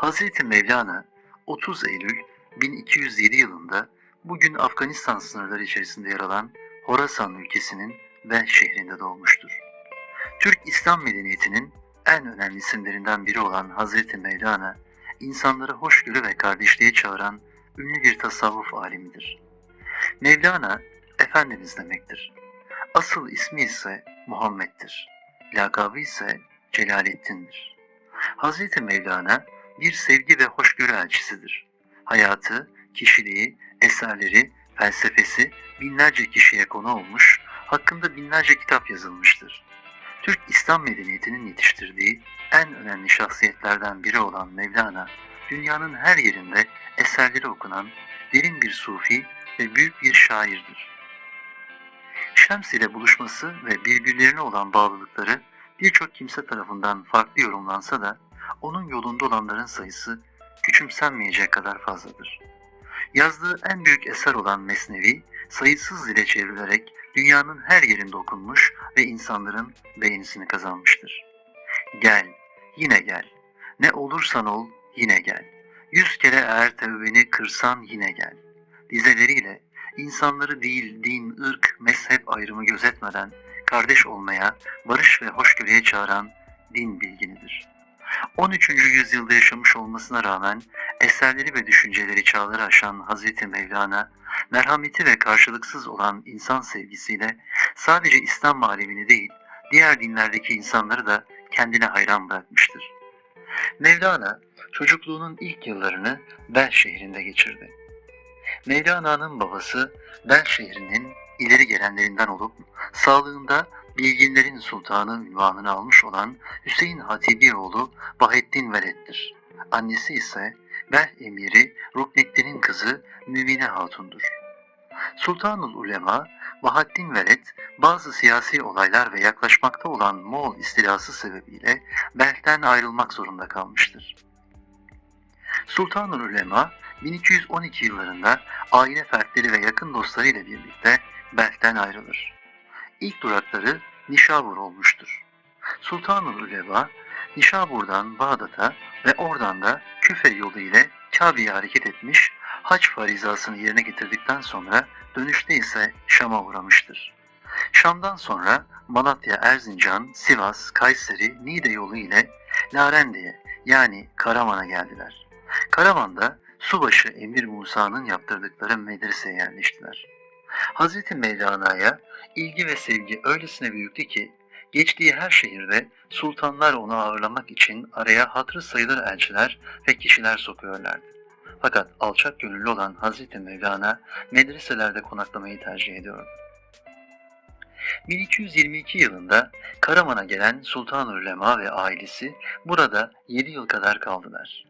Hazreti Mevlana 30 Eylül 1207 yılında bugün Afganistan sınırları içerisinde yer alan Horasan ülkesinin Vel şehrinde doğmuştur. Türk İslam medeniyetinin en önemli isimlerinden biri olan Hazreti Mevlana, insanları hoşgörü ve kardeşliğe çağıran ünlü bir tasavvuf alimidir. Mevlana, Efendimiz demektir. Asıl ismi ise Muhammed'dir. Lakabı ise Celalettin'dir. Hazreti Mevlana bir sevgi ve hoşgörü elçisidir. Hayatı, kişiliği, eserleri, felsefesi binlerce kişiye konu olmuş, hakkında binlerce kitap yazılmıştır. Türk İslam medeniyetinin yetiştirdiği en önemli şahsiyetlerden biri olan Mevlana, dünyanın her yerinde eserleri okunan derin bir sufi ve büyük bir şairdir. Şems ile buluşması ve birbirlerine olan bağlılıkları birçok kimse tarafından farklı yorumlansa da onun yolunda olanların sayısı küçümsenmeyecek kadar fazladır. Yazdığı en büyük eser olan Mesnevi, sayısız dile çevrilerek dünyanın her yerinde okunmuş ve insanların beğenisini kazanmıştır. Gel, yine gel. Ne olursan ol, yine gel. Yüz kere eğer tevbeni kırsan yine gel. Dizeleriyle insanları değil, din, ırk, mezhep ayrımı gözetmeden kardeş olmaya, barış ve hoşgörüye çağıran din bilginidir. 13. yüzyılda yaşamış olmasına rağmen eserleri ve düşünceleri çağları aşan Hazreti Mevlana, merhameti ve karşılıksız olan insan sevgisiyle sadece İslam alemini değil, diğer dinlerdeki insanları da kendine hayran bırakmıştır. Mevlana, çocukluğunun ilk yıllarını Bel şehrinde geçirdi. Mevlana'nın babası Bel şehrinin ileri gelenlerinden olup sağlığında bilginlerin sultanı ünvanını almış olan Hüseyin Hatibioğlu Bahettin Veled'dir. Annesi ise Bel emiri Rukneddin'in kızı Mümine Hatun'dur. Sultanul Ulema Bahattin Veled bazı siyasi olaylar ve yaklaşmakta olan Moğol istilası sebebiyle Belh'ten ayrılmak zorunda kalmıştır. Sultanul Ulema 1212 yıllarında aile fertleri ve yakın dostlarıyla birlikte Belh'ten ayrılır. İlk durakları Nişabur olmuştur. Sultanul Ulema Nişabur'dan Bağdat'a ve oradan da Küfe yolu ile Kabe'ye hareket etmiş, hac farizasını yerine getirdikten sonra dönüşte ise Şam'a uğramıştır. Şam'dan sonra Malatya, Erzincan, Sivas, Kayseri, Niğde yolu ile Narende'ye yani Karaman'a geldiler. Karaman'da Subaşı Emir Musa'nın yaptırdıkları medreseye yerleştiler. Hazreti Mevlana'ya ilgi ve sevgi öylesine büyüktü ki geçtiği her şehirde sultanlar onu ağırlamak için araya hatırı sayılır elçiler ve kişiler sokuyorlardı. Fakat alçak gönüllü olan Hazreti Mevlana medreselerde konaklamayı tercih ediyordu. 1222 yılında Karaman'a gelen Sultanül Ulema ve ailesi burada 7 yıl kadar kaldılar.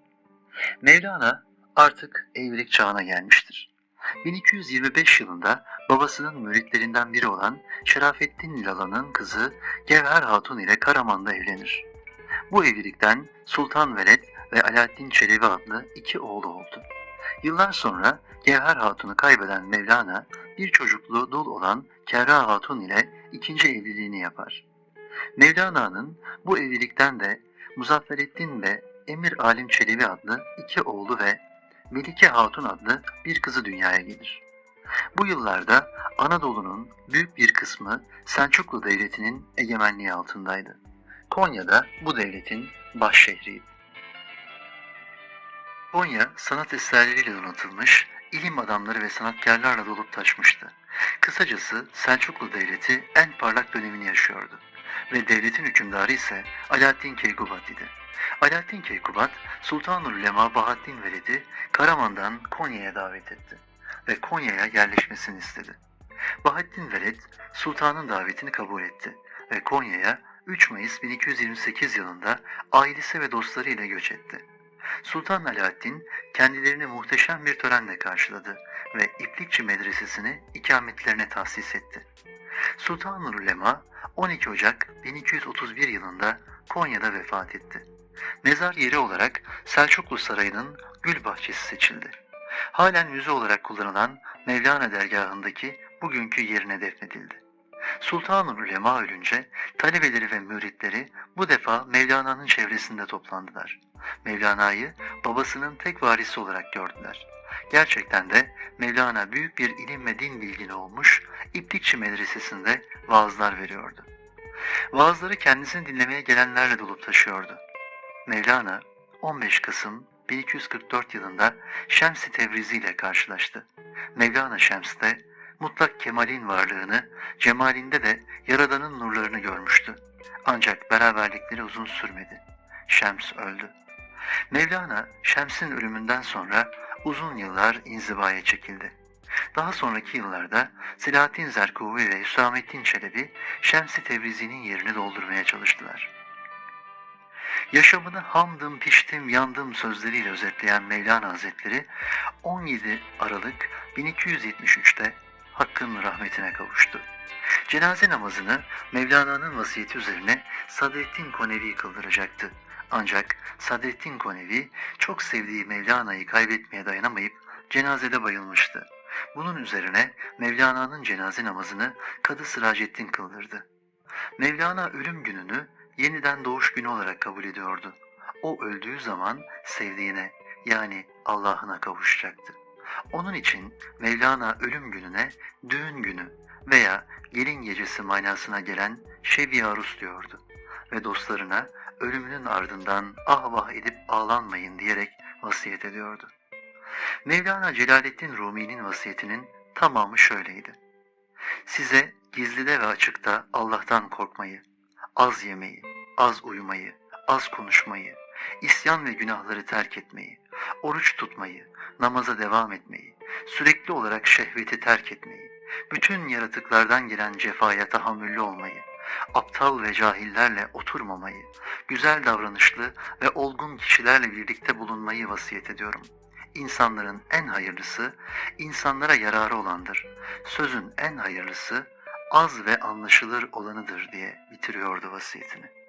Mevlana artık evlilik çağına gelmiştir. 1225 yılında babasının müritlerinden biri olan Şerafettin Lala'nın kızı Gevher Hatun ile Karaman'da evlenir. Bu evlilikten Sultan Veled ve Alaaddin Çelebi adlı iki oğlu oldu. Yıllar sonra Gevher Hatun'u kaybeden Mevlana bir çocuklu dul olan Kerra Hatun ile ikinci evliliğini yapar. Mevlana'nın bu evlilikten de Muzaffereddin ve Emir Alim Çelebi adlı iki oğlu ve Melike Hatun adlı bir kızı dünyaya gelir. Bu yıllarda Anadolu'nun büyük bir kısmı Selçuklu Devleti'nin egemenliği altındaydı. Konya'da bu devletin baş şehriydi. Konya sanat eserleriyle donatılmış, ilim adamları ve sanatkarlarla dolup taşmıştı. Kısacası Selçuklu Devleti en parlak dönemini yaşıyordu ve devletin hükümdarı ise Alaaddin Keykubat idi. Alaaddin Keykubat, Sultanul Lema Bahattin Veled'i Karaman'dan Konya'ya davet etti ve Konya'ya yerleşmesini istedi. Bahattin Veled, sultanın davetini kabul etti ve Konya'ya 3 Mayıs 1228 yılında ailesi ve dostlarıyla göç etti. Sultan Alaaddin kendilerini muhteşem bir törenle karşıladı ve İplikçi Medresesi'ni ikametlerine tahsis etti. Sultanul Ulema 12 Ocak 1231 yılında Konya'da vefat etti. Mezar yeri olarak Selçuklu Sarayı'nın gül bahçesi seçildi. Halen müze olarak kullanılan Mevlana dergahındaki bugünkü yerine defnedildi. Sultanul Ulema ölünce talebeleri ve müritleri bu defa Mevlana'nın çevresinde toplandılar. Mevlana'yı babasının tek varisi olarak gördüler. Gerçekten de Mevlana büyük bir ilim ve din bilgini olmuş, İplikçi medresesinde vaazlar veriyordu. Vaazları kendisini dinlemeye gelenlerle dolup taşıyordu. Mevlana 15 Kasım 1244 yılında Şems-i Tebrizi ile karşılaştı. Mevlana Şems'te mutlak kemalin varlığını, cemalinde de Yaradan'ın nurlarını görmüştü. Ancak beraberlikleri uzun sürmedi. Şems öldü. Mevlana Şems'in ölümünden sonra uzun yıllar inzivaya çekildi. Daha sonraki yıllarda Selahattin Zerkuvi ve Hüsamettin Çelebi Şems-i Tebrizi'nin yerini doldurmaya çalıştılar. Yaşamını hamdım, piştim, yandım sözleriyle özetleyen Mevlana Hazretleri 17 Aralık 1273'te Hakk'ın rahmetine kavuştu. Cenaze namazını Mevlana'nın vasiyeti üzerine Sadrettin Konevi kıldıracaktı. Ancak Sadrettin Konevi çok sevdiği Mevlana'yı kaybetmeye dayanamayıp cenazede bayılmıştı. Bunun üzerine Mevlana'nın cenaze namazını Kadı Sıracettin kıldırdı. Mevlana ölüm gününü yeniden doğuş günü olarak kabul ediyordu. O öldüğü zaman sevdiğine yani Allah'ına kavuşacaktı. Onun için Mevlana ölüm gününe düğün günü veya gelin gecesi manasına gelen şebi arus diyordu ve dostlarına ölümünün ardından ah vah edip ağlanmayın diyerek vasiyet ediyordu. Mevlana Celaleddin Rumi'nin vasiyetinin tamamı şöyleydi. Size gizlide ve açıkta Allah'tan korkmayı, az yemeyi, az uyumayı, az konuşmayı, isyan ve günahları terk etmeyi, oruç tutmayı, namaza devam etmeyi, sürekli olarak şehveti terk etmeyi, bütün yaratıklardan gelen cefaya tahammüllü olmayı, aptal ve cahillerle oturmamayı, güzel davranışlı ve olgun kişilerle birlikte bulunmayı vasiyet ediyorum. İnsanların en hayırlısı, insanlara yararı olandır. Sözün en hayırlısı, az ve anlaşılır olanıdır diye bitiriyordu vasiyetini.